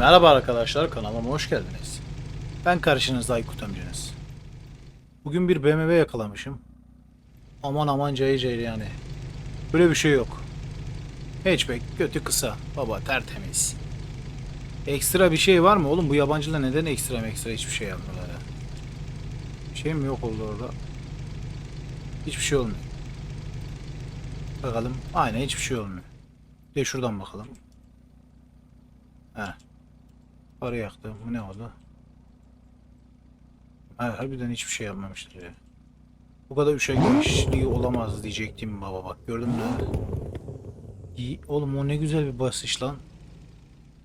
Merhaba arkadaşlar kanalıma hoş geldiniz. Ben karşınızda Aykut amcanız. Bugün bir BMW yakalamışım. Aman aman cayır cayır yani. Böyle bir şey yok. Hatchback götü kısa. Baba tertemiz. Ekstra bir şey var mı oğlum? Bu yabancılar neden ekstra ekstra hiçbir şey yapmıyorlar ya? Bir şey mi yok oldu orada? Hiçbir şey olmuyor. Bakalım. Aynen hiçbir şey olmuyor. Bir de şuradan bakalım. Heh. Para yaktı. Bu ne oldu? Ha, harbiden hiçbir şey yapmamıştır ya. Bu kadar üşengeçliği olamaz diyecektim baba bak gördün mü? İyi. Oğlum o ne güzel bir basış lan.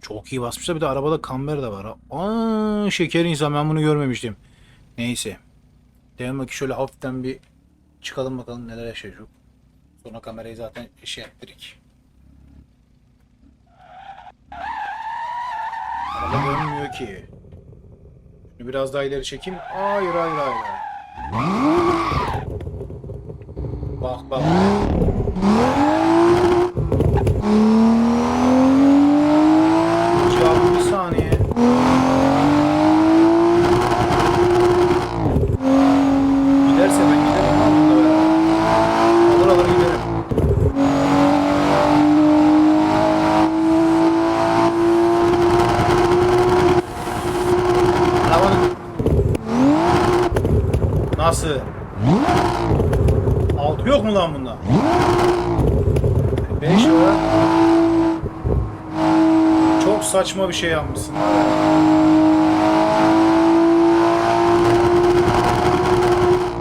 Çok iyi basmışlar. Bir de arabada kamber de var. Aa, şeker insan ben bunu görmemiştim. Neyse. Demek ki şöyle hafiften bir çıkalım bakalım neler yaşayacak. Sonra kamerayı zaten şey ettirik. Araba dönmüyor ki. Şunu biraz daha ileri çekeyim. Hayır hayır hayır. Bak bak. Saçma bir şey yapmışsın.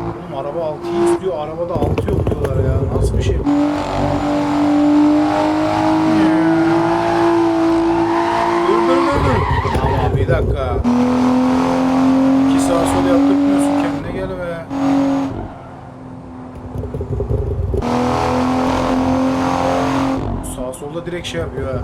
Oğlum araba 6'yı istiyor. Arabada 6 yok diyorlar ya. Nasıl bir şey bu? Dur dur dur dur. Ama bir dakika. İki sağa sol yaptırmıyorsun kendine gel be. Sağ solda direkt şey yapıyor ha.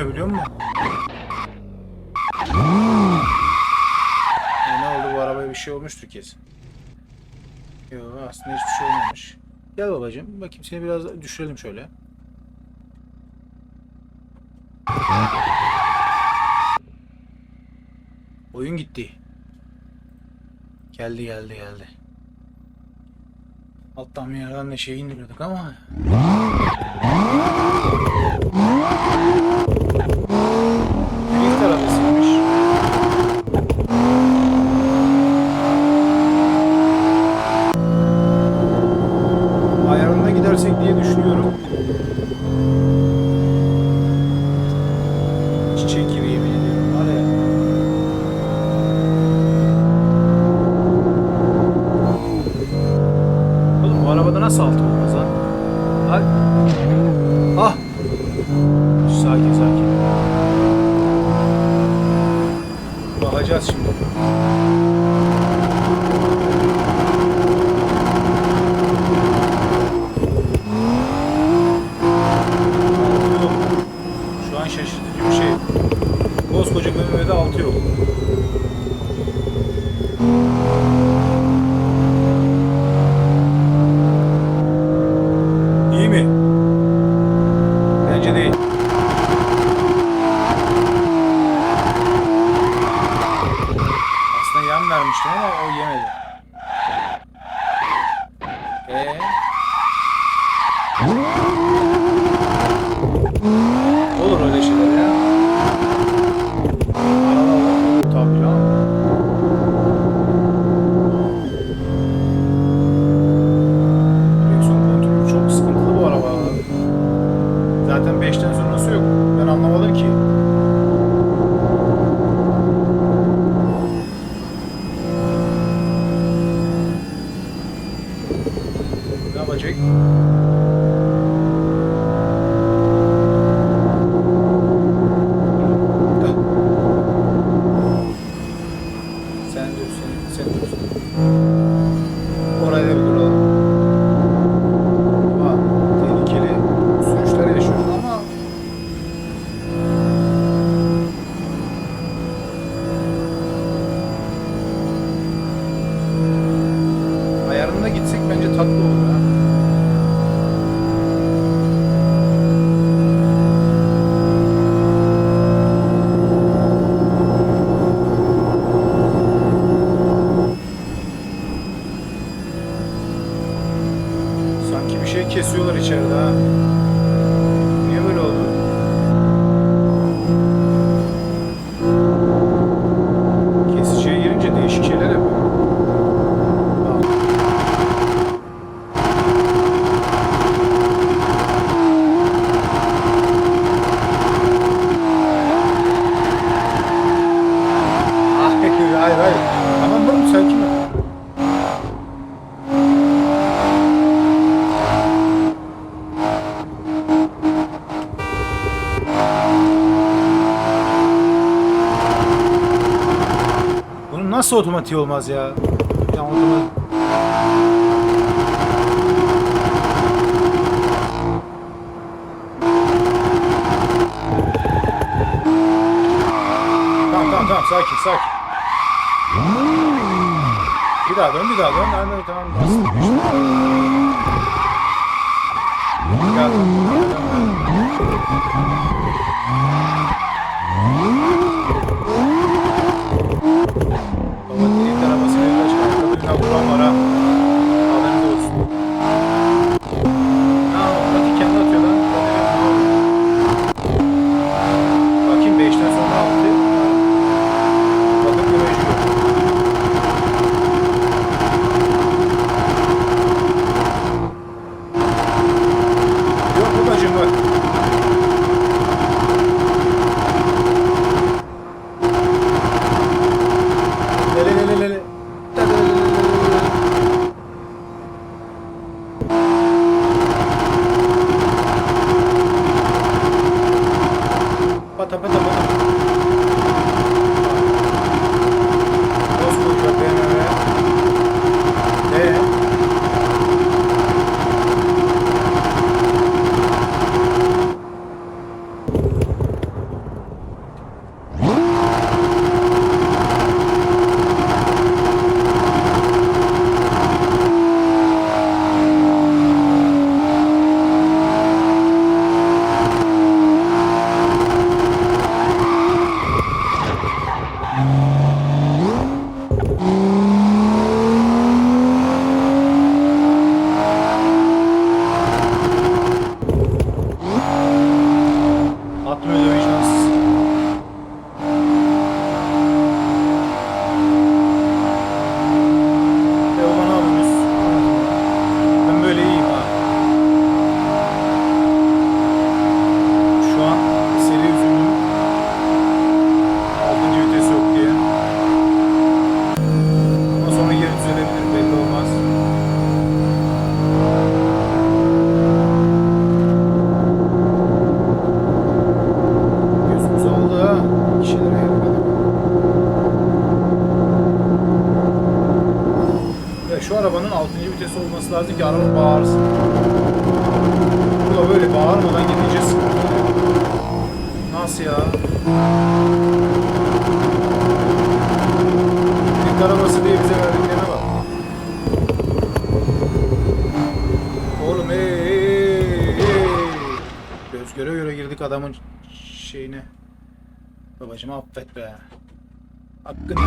Gitmiyor biliyor musun? E, ne oldu bu arabaya bir şey olmuştur kesin. Yok aslında hiçbir şey olmamış. Gel babacığım bakayım seni biraz düşürelim şöyle. Oyun gitti. Geldi geldi geldi. Alttan bir yerden de şey indiriyorduk ama. Altı olmaz lan? Ay. Ah. Sakin sakin. Bakacağız şimdi. şey kesiyorlar içeride ha. Nasıl otomatik olmaz ya? Ya otomatik... Tamam tamam tamam sakin sakin. Bir daha dön bir daha dön. Ben de tamam bastım. Gel. Baba olması lazım ki araba bağırsın. Burada böyle bağırmadan gideceğiz. Nasıl ya? Tek arabası diye bize verdiklerine bak. Oğlum ey ey ey. Göz göre göre girdik adamın şeyine. Babacım affet be. Hakkını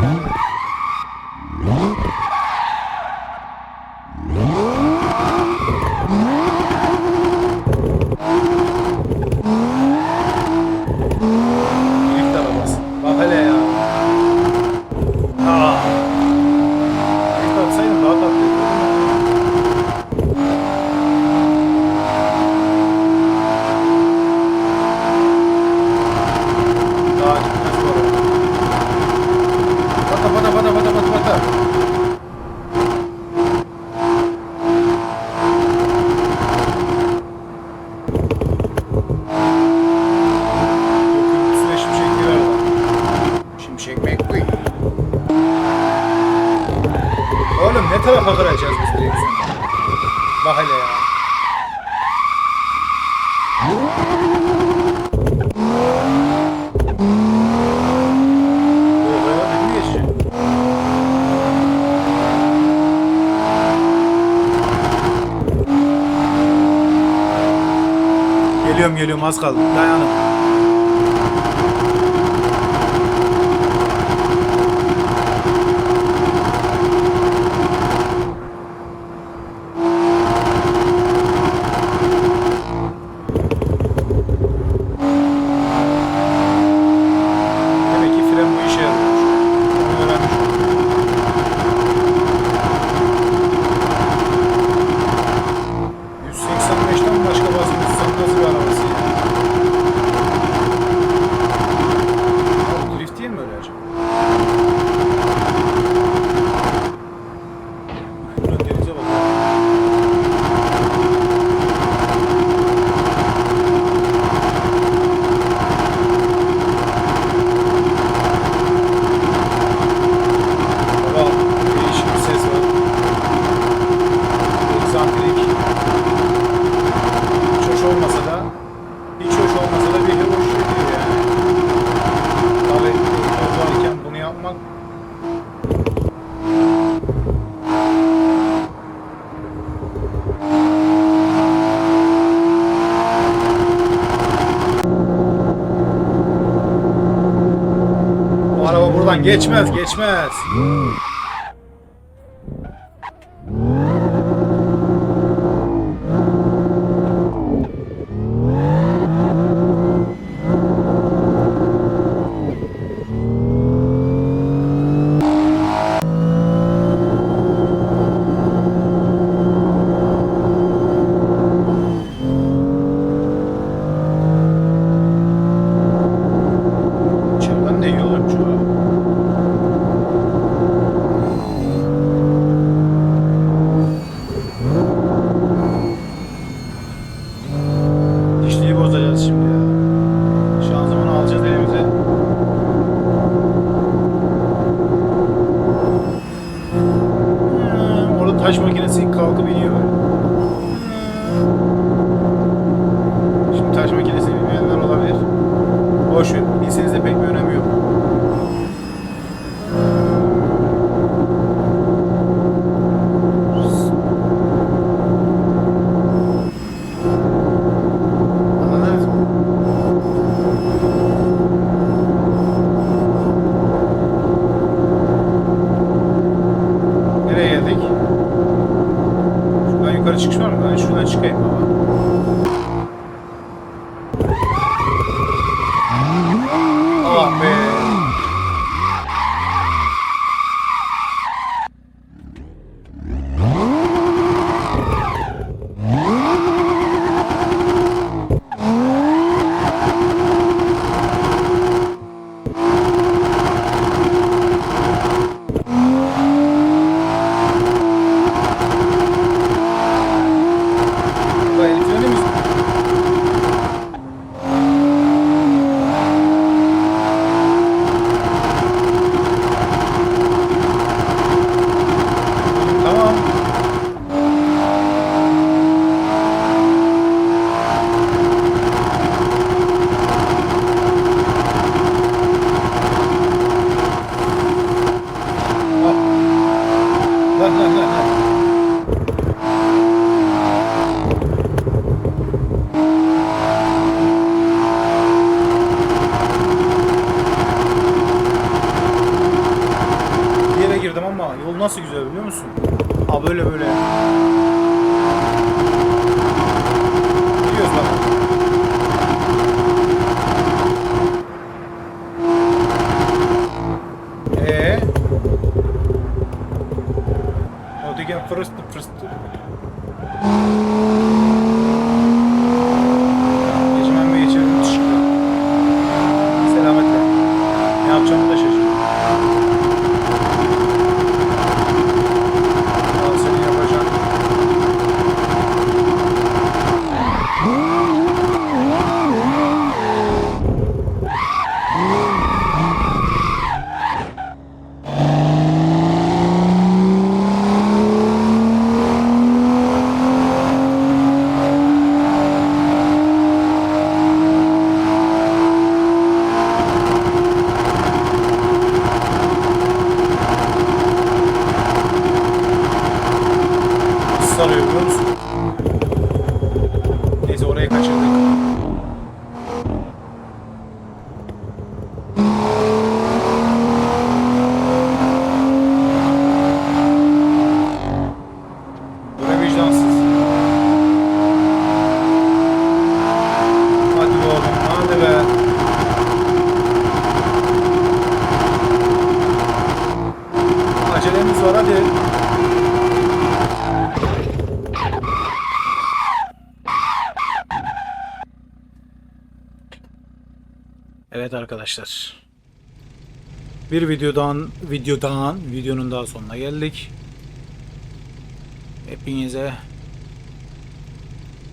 Geliyorum az kaldı. Dayanın. Buradan geçmez geçmez. ama yol nasıl güzel biliyor musun? Aa böyle böyle. Acelemiz var hadi. Evet arkadaşlar. Bir videodan, videodan, videonun daha sonuna geldik. Hepinize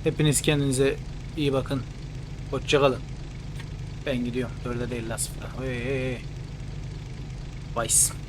Hepiniz kendinize iyi bakın. Hoşçakalın. Ben gidiyorum. Öyle değil la sıfıra. Hey, hey, hey. Vice.